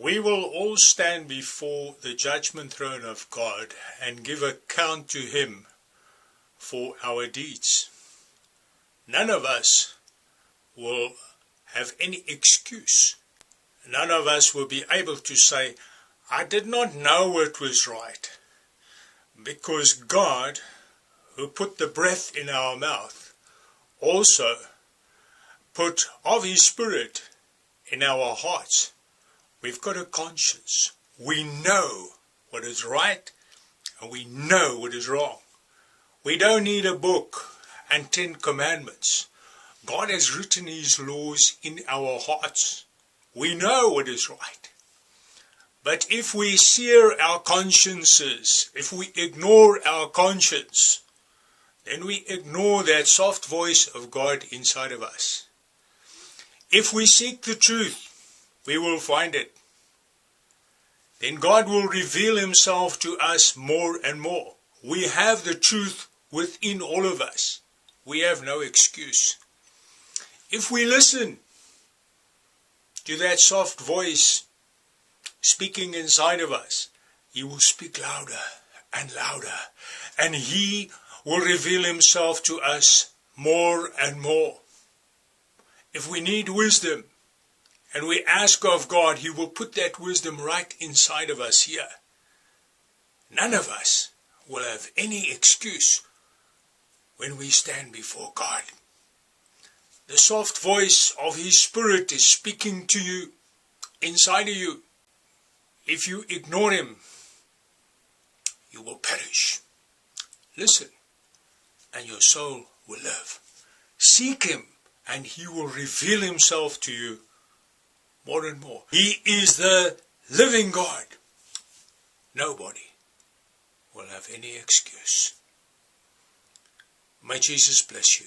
We will all stand before the judgment throne of God and give account to Him for our deeds. None of us will have any excuse. None of us will be able to say, I did not know it was right. Because God, who put the breath in our mouth, also put of His Spirit in our hearts. We've got a conscience. We know what is right and we know what is wrong. We don't need a book and Ten Commandments. God has written His laws in our hearts. We know what is right. But if we sear our consciences, if we ignore our conscience, then we ignore that soft voice of God inside of us. If we seek the truth, we will find it. Then God will reveal himself to us more and more. We have the truth within all of us. We have no excuse. If we listen to that soft voice speaking inside of us, he will speak louder and louder, and he will reveal himself to us more and more. If we need wisdom, and we ask of God, He will put that wisdom right inside of us here. None of us will have any excuse when we stand before God. The soft voice of His Spirit is speaking to you inside of you. If you ignore Him, you will perish. Listen, and your soul will live. Seek Him, and He will reveal Himself to you more and more. He is the living God. Nobody will have any excuse. May Jesus bless you.